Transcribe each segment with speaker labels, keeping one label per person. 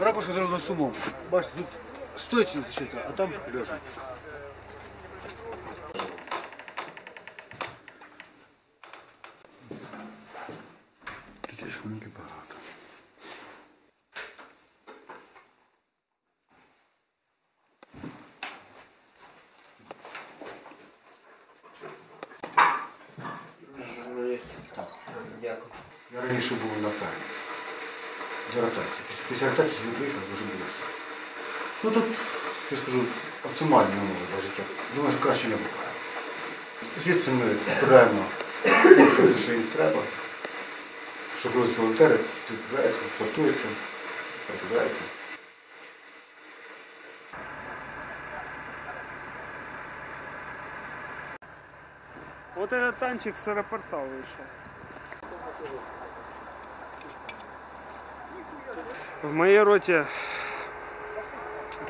Speaker 1: Ракушка зроблена сумом. Бачите, тут стоячи защита, а там лежа. Тут багато.
Speaker 2: Журналіст. Дякую.
Speaker 1: Я раніше був на фермі До ротації. Після, після ротації сюди приїхав, дуже було все. Ну тут, я скажу, оптимальні умови для життя. Думаю, що краще не буває. Звідси ми відправляємо все, що їм треба. Щоб розвитку волонтери, відправляється, сортується, перекидається.
Speaker 3: Вот этот танчик с аэропорта вышел. В моей роте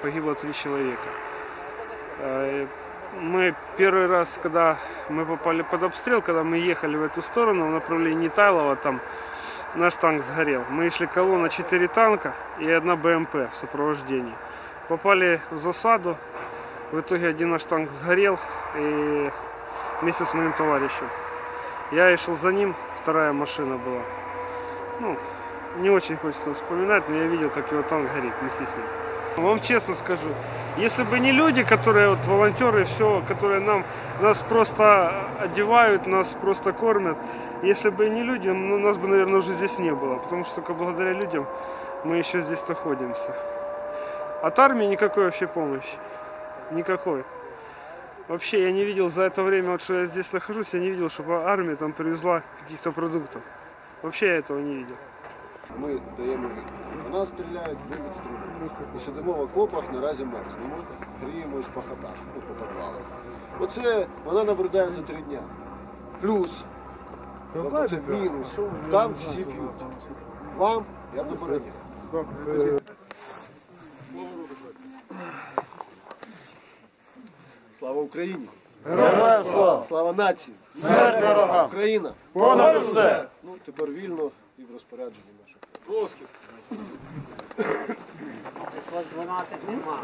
Speaker 3: погибло три человека. Э, Мы первый раз, когда мы попали под обстрел, когда мы ехали в эту сторону, в направлении Тайлова, там наш танк сгорел. Мы шли колонна 4 танка и одна БМП в сопровождении. Попали в засаду, в итоге один наш танк сгорел и вместе с моим товарищем. Я и шел за ним, вторая машина была. Ну, не очень хочется вспоминать, но я видел, как его танк горит ним. Вам честно скажу, если бы не люди, которые вот волонтеры, все, которые нам нас просто одевают, нас просто кормят, если бы не люди, ну, нас бы, наверное, уже здесь не было, потому что только благодаря людям мы еще здесь находимся. От армии никакой вообще помощи, никакой. Вообще я не видел за это время, вот, что я здесь нахожусь, я не видел, чтобы армия там привезла каких-то продуктов. Вообще я этого не видел.
Speaker 4: Ми даємо відповідь. По нас стріляють, ми відстрілюємо. І сидимо в окопах, наразі мерзнемо, гріємось по хатах, ну, по підвалах. Оце вона наблюдає за три дня. Плюс, тобто це мінус. Там всі п'ють. Вам я забороняю. Слава Україні! Героям слава! Слава нації! Смерть ворогам! Україна! Понад усе! Ну, тепер вільно і в розпорядженні наших. Русських!
Speaker 5: У вас 12 нема.